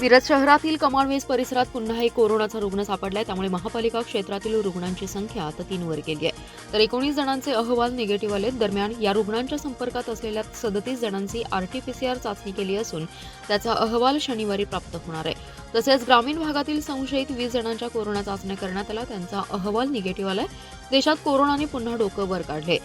मिरज शहरातील कमाळवेस परिसरात पुन्हा एक कोरोनाचा रुग्ण सापडलाय. त्यामुळे महापालिका क्षेत्रातील रुग्णांची संख्या आता तीनवर गेली आहे. तर एकोणीस जणांचे अहवाल निगेटिव्ह आले दरम्यान या रुग्णांच्या संपर्कात असलेल्या सदतीस जणांची आरटीपीसीआर चाचणी केली असून त्याचा अहवाल शनिवारी प्राप्त होणार आहे. तसेच ग्रामीण भागातील संशयित वीस जणांच्या कोरोना चाचण्या करण्यात आल्या. त्यांचा अहवाल निगेटिव्ह आलाय. देशात कोरोनाने पुन्हा डोकं वर काढले.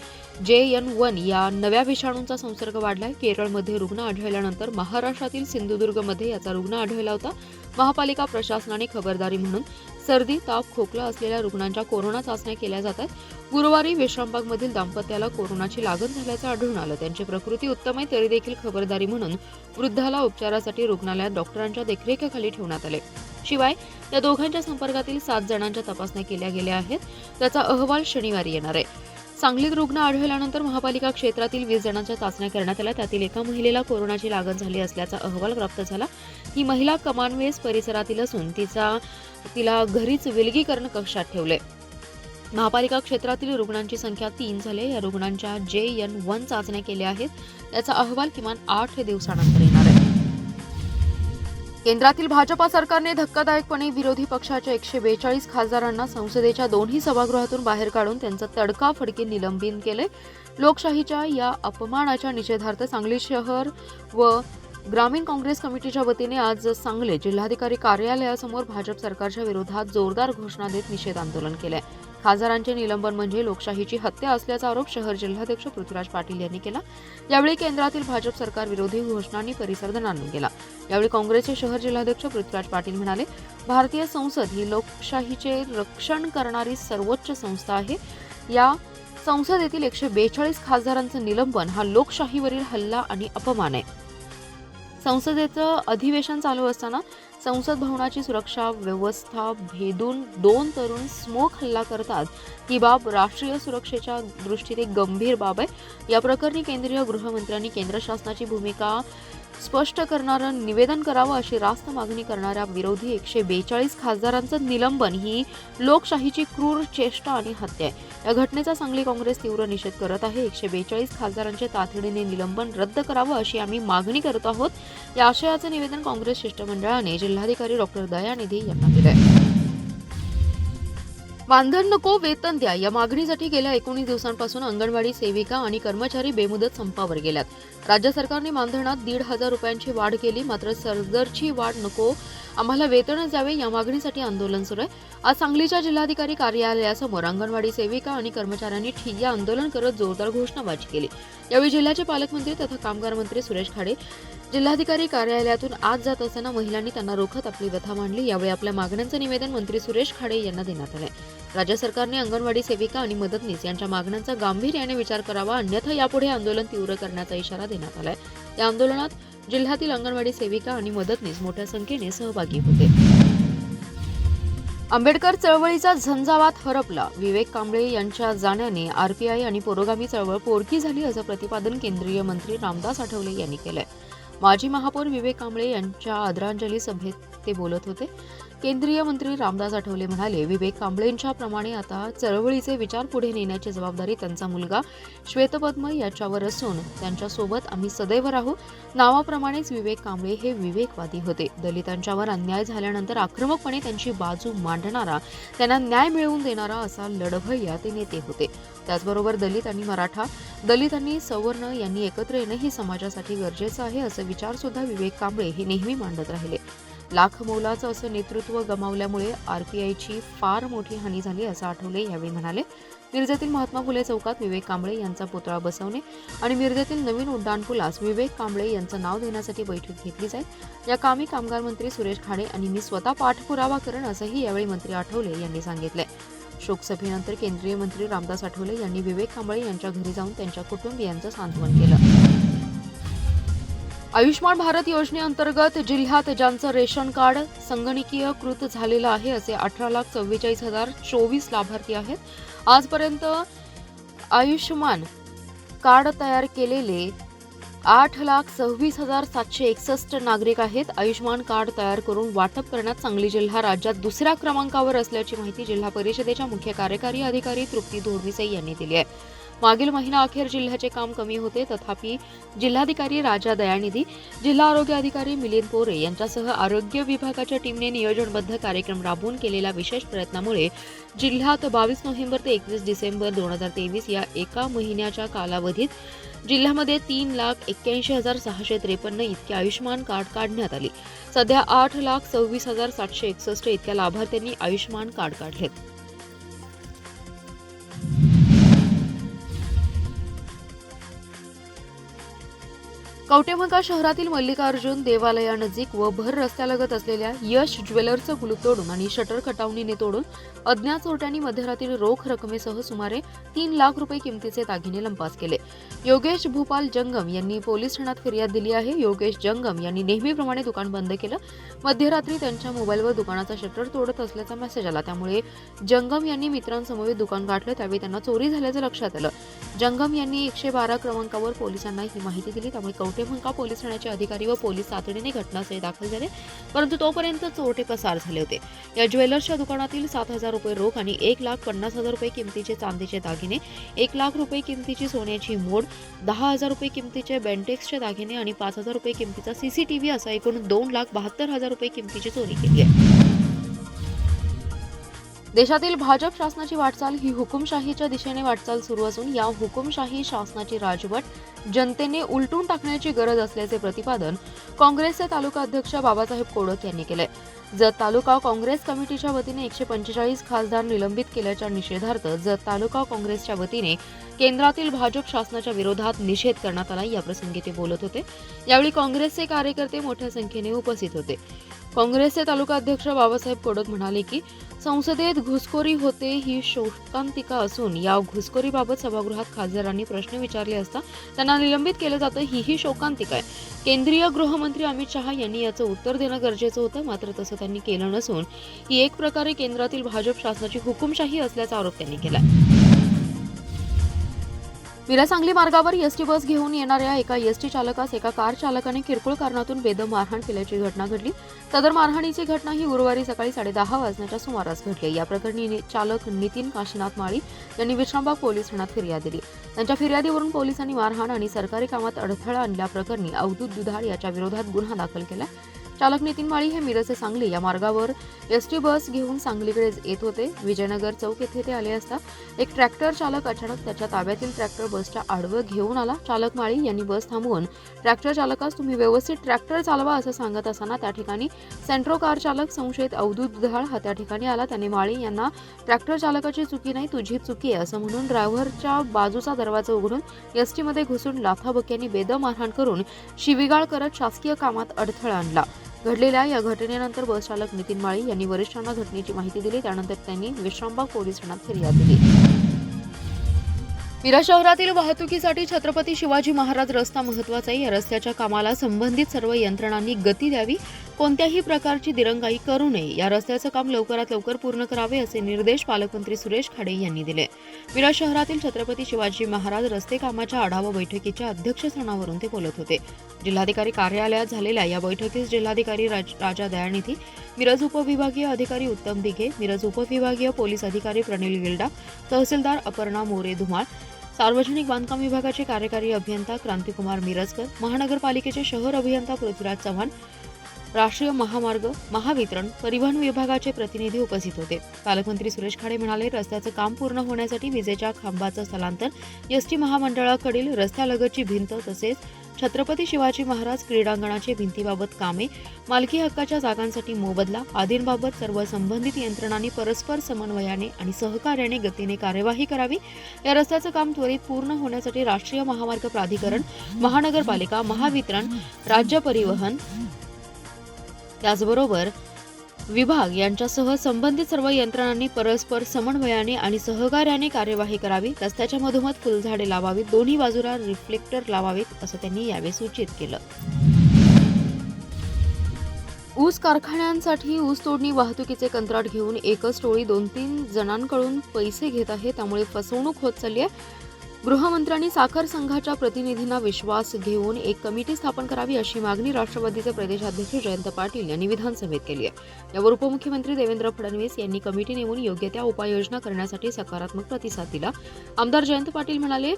जे एन वन या नव्या विषाणूंचा संसर्ग वाढलाय. केरळमध्ये रुग्ण आढळल्यानंतर महाराष्ट्रातील सिंधुदुर्गमध्ये याचा रुग्ण आढळला. केला होता. महापालिका प्रशासनाने खबरदारी म्हणून सर्दी ताप खोकला असलेल्या रुग्णांच्या कोरोना चाचण्या केल्या जात आहेत गुरुवारी विश्रामबागमधील दाम्पत्याला कोरोनाची लागण झाल्याचं आढळून आलं. त्यांची प्रकृती उत्तम आहे तरी देखील खबरदारी म्हणून वृद्धाला उपचारासाठी रुग्णालयात डॉक्टरांच्या देखरेखीखाली ठेवण्यात आले. शिवाय या दोघांच्या संपर्कातील सात जणांच्या तपासण्या केल्या गेल्या आहेत. त्याचा अहवाल शनिवारी येणार आहे. सांगलीत रुग्ण आढळल्यानंतर महापालिका क्षेत्रातील वीस जणांच्या चाचण्या करण्यात आल्या. त्यातील एका महिलेला कोरोनाची लागण झाली असल्याचा अहवाल प्राप्त झाला. ही महिला कमानवेस परिसरातील असून तिचा तिला घरीच विलगीकरण कक्षात ठेवले. महापालिका क्षेत्रातील रुग्णांची संख्या तीन झाली या रुग्णांच्या जे एन वन चाचण्या केल्या आहेत त्याचा अहवाल किमान आठ दिवसानंतर येईल केंद्रातील भाजपा सरकारने धक्कादायकपणे विरोधी पक्षाच्या एकशे बेचाळीस खासदारांना संसदेच्या दोन्ही सभागृहातून बाहेर काढून त्यांचं तडकाफडकी निलंबित केले. लोकशाहीच्या या अपमानाच्या निषेधार्थ सांगली शहर व ग्रामीण काँग्रेस कमिटीच्या वतीने आज सांगली जिल्हाधिकारी कार्यालयासमोर भाजप सरकारच्या विरोधात जोरदार घोषणा देत निषेध आंदोलन केलंय. खासदारांचे निलंबन म्हणजे लोकशाहीची हत्या असल्याचा आरोप शहर जिल्हाध्यक्ष पृथ्वीराज पाटील यांनी केला. यावेळी केंद्रातील भाजप सरकार विरोधी घोषणांनी परिसर दणाणून गेला. यावेळी काँग्रेसचे शहर जिल्हाध्यक्ष पृथ्वीराज पाटील म्हणाले भारतीय संसद ही लोकशाहीचे रक्षण करणारी सर्वोच्च संस्था आहे. या संसदेतील एकशे बेचाळीस खासदारांचं निलंबन हा लोकशाहीवरील हल्ला आणि अपमान आहे. संसदेचं अधिवेशन चालू असताना संसद भवनाची सुरक्षा व्यवस्था भेदून दोन तरुण स्मोक हल्ला करतात. ही बाब राष्ट्रीय सुरक्षेच्या दृष्टीने गंभीर बाब आहे. या प्रकरणी केंद्रीय गृहमंत्र्यांनी केंद्र शासनाची भूमिका स्पष्ट करणारं निवेदन करावं अशी रास्त मागणी करणाऱ्या विरोधी एकशे बेचाळीस खासदारांचं निलंबन ही लोकशाहीची क्रूर चेष्टा आणि हत्या आहे. या घटनेचा सांगली काँग्रेस तीव्र निषेध करत आहे. एकशे बेचाळीस खासदारांचे तातडीने निलंबन रद्द करावं अशी आम्ही मागणी करत आहोत. या आशयाचं निवेदन काँग्रेस शिष्टमंडळाने जिल्हाधिकारी डॉक्टर दयानिधी यांना दिलं आहे मानधन नको वेतन द्या. या मागणीसाठी गेल्या एकोणीस दिवसांपासून अंगणवाडी सेविका आणि कर्मचारी बेमुदत संपावर गेल्यात. राज्य सरकारने मानधनात दीड हजार रुपयांची वाढ केली मात्र सरदरची वाढ नको आम्हाला वेतनच द्यावे या मागणीसाठी आंदोलन सुरू आहे. आज सांगलीच्या जिल्हाधिकारी कार्यालयासमोर अंगणवाडी सेविका आणि कर्मचाऱ्यांनी ठिय्या आंदोलन करत जोरदार घोषणाबाजी केली. यावेळी जिल्ह्याचे पालकमंत्री तथा कामगार मंत्री सुरेश खाडे जिल्हाधिकारी कार्यालयातून आज जात असताना महिलांनी त्यांना रोखत आपली व्यथा मांडली. यावेळी आपल्या मागण्यांचं निवेदन मंत्री सुरेश खाडे यांना देण्यात आलं. राज्य सरकारने अंगणवाडी सेविका आणि मदतनीस यांच्या मागण्यांचा गांभीर्याने विचार करावा अन्यथा यापुढे आंदोलन तीव्र करण्याचा इशारा देण्यात आलाय. या आंदोलनात जिल्ह्यातील अंगणवाडी सेविका आणि मदतनीस मोठ्या संख्येने सहभागी होते. आंबेडकर चळवळीचा झंझावात हरपला. विवेक कांबळे यांच्या जाण्याने आरपीआय आणि पुरोगामी चळवळ पोरकी झाली असं प्रतिपादन केंद्रीय मंत्री रामदास आठवले यांनी केलंय. माजी महापौर विवेक कांबळे यांच्या आदरांजली सभेत ते बोलत होते. केंद्रीय मंत्री रामदास आठवले म्हणाले विवेक कांबळेंच्या प्रमाणे आता चळवळीचे विचार पुढे नेण्याची जबाबदारी त्यांचा मुलगा श्वेतपद्म याच्यावर असून त्यांच्यासोबत आम्ही सदैव राहू. नावाप्रमाणेच विवेक कांबळे हे विवेकवादी होते. दलितांच्यावर अन्याय झाल्यानंतर आक्रमकपणे त्यांची बाजू मांडणारा त्यांना न्याय मिळवून देणारा असा लढभय्या ते नेते होते. त्याचबरोबर दलित आणि मराठा दलित आणि सवर्ण यांनी एकत्र येणं ही समाजासाठी गरजेचं आहे असं विचार सुद्धा विवेक कांबळे हे नेहमी मांडत राहिले. लाख मोलाचं असं नेतृत्व गमावल्यामुळे आरपीआयची फार मोठी हानी झाली असं आठवले यावेळी म्हणाले. मिरजेतील महात्मा फुले चौकात विवेक कांबळे यांचा पुतळा बसवणे आणि मिरजेतील नवीन उड्डाणपुलास विवेक कांबळे यांचं नाव देण्यासाठी बैठक घेतली जाईल. या कामी कामगार मंत्री सुरेश खाडे आणि मी स्वतः पाठपुरावा करण असंही यावेळी मंत्री आठवले यांनी सांगितले. शोकसभेनंतर केंद्रीय मंत्री रामदास आठवले यांनी विवेक कांबळे यांच्या घरी जाऊन त्यांच्या कुटुंबियांचं सांत्वन केलं. आयुष्यमान भारत योजनेअंतर्गत जिल्ह्यात ज्यांचं रेशन कार्ड संगणकीयकृत झालेलं आहे असे अठरा लाख चव्वेचाळीस हजार चोवीस लाभार्थी आहेत. आजपर्यंत आयुष्यमान कार्ड तयार केलेले आठ लाख सव्वीस हजार सातशे एकसष्ट नागरिक आहेत. आयुष्यमान कार्ड तयार करून वाटप करण्यात सांगली जिल्हा राज्यात दुसऱ्या क्रमांकावर असल्याची माहिती जिल्हा परिषदेच्या मुख्य कार्यकारी अधिकारी तृप्ती धोरमिसे यांनी दिली आहे. मागील महिना अखेर जिल्ह्याचे काम कमी होते. तथापि जिल्हाधिकारी राजा दयानिधी जिल्हा आरोग्य अधिकारी मिलिंद पोरे यांच्यासह आरोग्य विभागाच्या टीमने नियोजनबद्ध कार्यक्रम राबवून केलेल्या विशेष प्रयत्नामुळे जिल्ह्यात बावीस नोव्हेंबर ते एकवीस डिसेंबर दोन हजार तेवीस या एका महिन्याच्या कालावधीत जिल्ह्यामध्ये तीन लाख एक्क्याऐंशी हजार सहाशे त्रेपन्न इतके आयुष्यमान कार्ड काढण्यात आली. सध्या आठ लाख सव्वीस हजार सातशे एकसष्ट इतक्या लाभार्थ्यांनी आयुष्यमान कार्ड काढलेत. कवटेमंका शहरातील मल्लिकार्जुन देवालयानजीक व भर रस्त्यालगत असलेल्या यश ज्वेलर्सचं कुलूप तोडून आणि शटर खटावणीने तोडून अज्ञात चोरट्यांनी मध्यरात्री रोख रकमेसह सुमारे तीन लाख रुपये किमतीचे दागिने लंपास केले. योगेश भूपाल जंगम यांनी पोलीस ठाण्यात फिर्याद दिली आहे. योगेश जंगम यांनी नेहमीप्रमाणे दुकान बंद केलं. मध्यरात्री त्यांच्या मोबाईलवर दुकानाचा शटर तोडत असल्याचा मेसेज आला. त्यामुळे जंगम यांनी मित्रांसमवेत दुकान गाठलं. त्यावेळी त्यांना चोरी झाल्याचं लक्षात आलं. जंगम यांनी एकशे बारा क्रमांकावर पोलिसांना ही माहिती दिली. त्यामुळे कवटेमंका पोलीस ठाण्याचे अधिकारी व पोलीस तातडीने घटनास्थळी दाखल झाले. परंतु तोपर्यंत चोरटे पसार झाले होते. या ज्वेलर्सच्या दुकानातील सात हजार रुपये रोख आणि एक लाख पन्नास हजार रुपये किमतीचे चांदीचे दागिने एक लाख रुपये किमतीची सोन्याची मोड दहा हजार रुपये किमतीचे बेंटेक्सचे दागिने आणि पाच हजार रुपये किमतीचा सीसीटीव्ही असा एकूण दोन लाख बहात्तर हजार रुपये किमतीची चोरी केली आहे. देशातील भाजप शासनाची वाटचाल ही हुकुमशाहीच्या दिशेने वाटचाल सुरू असून या हुकुमशाही शासनाची राजवट जनतेने उलटून टाकण्याची गरज असल्याचे प्रतिपादन काँग्रेसचे तालुका अध्यक्ष बाबासाहेब कोडक यांनी केलंय. जत तालुका काँग्रेस कमिटीच्या वतीने एकशे पंचेचाळीस खासदार निलंबित केल्याच्या निषेधार्थ जत तालुका काँग्रेसच्या वतीने केंद्रातील भाजप शासनाच्या विरोधात निषेध करण्यात आला. याप्रसंगी ते बोलत होते. यावेळी काँग्रेसचे कार्यकर्ते मोठ्या संख्येने उपस्थित होते. काँग्रेसचे तालुका अध्यक्ष बाबासाहेब कोडक म्हणाले की संसदेत घुसखोरी होते ही शोकांतिका असून या घुसखोरीबाबत सभागृहात खासदारांनी प्रश्न विचारले असता त्यांना निलंबित केलं जातं ही ही शोकांतिका आहे. केंद्रीय गृहमंत्री अमित शहा यांनी याचं उत्तर देणं गरजेचं होतं मात्र तसं त्यांनी केलं नसून ही एक प्रकारे केंद्रातील भाजप शासनाची हुकुमशाही असल्याचा आरोप त्यांनी केला मिरा सांगली मार्गावर एसटी बस घेऊन येणाऱ्या एका एसटी चालकास एका कार चालकाने किरकोळ कारणातून बेदम मारहाण केल्याची घटना घडली. सदर मारहाणीची घटना ही गुरुवारी सकाळी साडेदहा वाजण्याच्या सुमारास घडली. या प्रकरणी नि- चालक नितीन काशीनाथ माळी यांनी विश्रामबाग पोलीस ठाण्यात फिर्याद दिली. त्यांच्या फिर्यादीवरून पोलिसांनी मारहाण आणि सरकारी कामात अडथळा आणल्याप्रकरणी अवधूत दुधाळ याच्या विरोधात गुन्हा दाखल केला. चालक नितीन माळी हे मिरज सांगली या मार्गावर एसटी बस घेऊन सांगलीकडे येत होते. विजयनगर चौक येथे ते आले असता एक ट्रॅक्टर चालक अचानक त्याच्या ताब्यातील ट्रॅक्टर बसच्या आडवं घेऊन आला. चालक माळी यांनी बस थांबवून ट्रॅक्टर चालकास तुम्ही व्यवस्थित ट्रॅक्टर चालवा असं सांगत असताना त्या ठिकाणी सेंट्रो कार चालक संशयित अवधूत धाळ हा त्या ठिकाणी आला. त्याने माळी यांना ट्रॅक्टर चालकाची चुकी नाही तुझी चुकी आहे असं म्हणून ड्रायव्हरच्या बाजूचा दरवाजा उघडून एसटीमध्ये घुसून लाथाबक्यांनी बेदम मारहाण करून शिवीगाळ करत शासकीय कामात अडथळा आणला. घडलेल्या या घटनेनंतर बस चालक नितीन माळी यांनी वरिष्ठांना घटनेची माहिती दिली. त्यानंतर त्यांनी विश्रामबाग पोलीस ठाण्यात फिर्याद दिली. मिरा शहरातील वाहतुकीसाठी छत्रपती शिवाजी महाराज रस्ता महत्त्वाचा आहे. या रस्त्याच्या कामाला संबंधित सर्व यंत्रणांनी गती द्यावी. कोणत्याही प्रकारची दिरंगाई करू नये. या रस्त्याचं काम लवकरात लवकर पूर्ण करावे असे निर्देश पालकमंत्री सुरेश खाडे यांनी दिले. मिरा शहरातील छत्रपती शिवाजी महाराज रस्ते कामाच्या आढावा बैठकीच्या अध्यक्षस्थानावरून ते बोलत होते. जिल्हाधिकारी कार्यालयात झालेल्या या बैठकीस जिल्हाधिकारी राज- राजा दयानिधी मिरज उपविभागीय अधिकारी उत्तम दिघे मिरज उपविभागीय पोलीस अधिकारी प्रणिल गिल्डा तहसीलदार अपर्णा मोरे धुमाळ सार्वजनिक बांधकाम विभागाचे कार्यकारी अभियंता क्रांतिकुमार मिरजकर महानगरपालिकेचे शहर अभियंता पृथ्वीराज चव्हाण राष्ट्रीय महामार्ग महावितरण परिवहन विभागाचे प्रतिनिधी उपस्थित होते. पालकमंत्री सुरेश खाडे म्हणाले रस्त्याचं काम पूर्ण होण्यासाठी विजेच्या खांबाचं स्थलांतर एसटी महामंडळाकडील रस्त्यालगतची भिंत तसेच छत्रपती शिवाजी महाराज क्रीडांगणाचे भिंतीबाबत कामे मालकी हक्काच्या जागांसाठी मोबदला आदींबाबत सर्व संबंधित यंत्रणांनी परस्पर समन्वयाने आणि सहकार्याने गतीने कार्यवाही करावी. या रस्त्याचं काम त्वरित पूर्ण होण्यासाठी राष्ट्रीय महामार्ग प्राधिकरण महानगरपालिका महावितरण राज्य परिवहन त्याचबरोबर विभाग यांच्यासह संबंधित सर्व यंत्रणांनी परस्पर समन्वयाने आणि सहकार्याने कार्यवाही करावी रस्त्याच्या मधोमध फुलझाडे लावावीत दोन्ही बाजूला रिफ्लेक्टर लावावेत असं त्यांनी यावेळी सूचित केलं. ऊस कारखान्यांसाठी ऊस तोडणी वाहतुकीचे कंत्राट घेऊन एकच टोळी दोन तीन जणांकडून पैसे घेत आहे त्यामुळे फसवणूक होत चालली आहे. गृहमंत्र्यांनी साखर संघाच्या प्रतिनिधींना विश्वास घेऊन एक कमिटी स्थापन करावी अशी मागणी राष्ट्रवादीचे प्रदेशाध्यक्ष जयंत पाटील यांनी विधानसभेत केली आहे. यावर उपमुख्यमंत्री देवेंद्र फडणवीस यांनी कमिटी नेमून योग्य त्या उपाययोजना करण्यासाठी सकारात्मक प्रतिसाद दिला. आमदार जयंत पाटील म्हणाले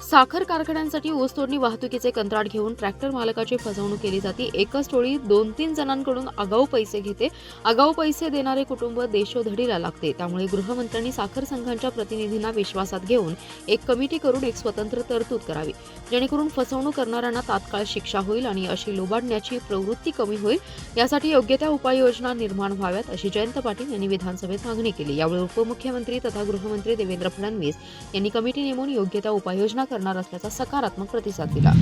साखर कारखान्यांसाठी ऊस तोडणी वाहतुकीचे कंत्राट घेऊन ट्रॅक्टर मालकाची फसवणूक केली जाते. एकच टोळी दोन तीन जणांकडून आगाऊ पैसे घेते. आगाऊ पैसे देणारे कुटुंब देशोधडीला लागते. त्यामुळे गृहमंत्र्यांनी साखर संघांच्या प्रतिनिधींना विश्वासात घेऊन एक कमिटी करून एक स्वतंत्र तरतूद करावी. जेणेकरून फसवणूक करणाऱ्यांना तात्काळ शिक्षा होईल आणि अशी लोबाडण्याची प्रवृत्ती कमी होईल. यासाठी योग्य त्या उपाययोजना निर्माण व्हाव्यात अशी जयंत पाटील यांनी विधानसभेत मागणी केली. यावेळी उपमुख्यमंत्री तथा गृहमंत्री देवेंद्र फडणवीस यांनी कमिटी नेमून योग्य त्या उपाययोजना करणार असल्याचा सकारात्मक प्रतिसाद दिला.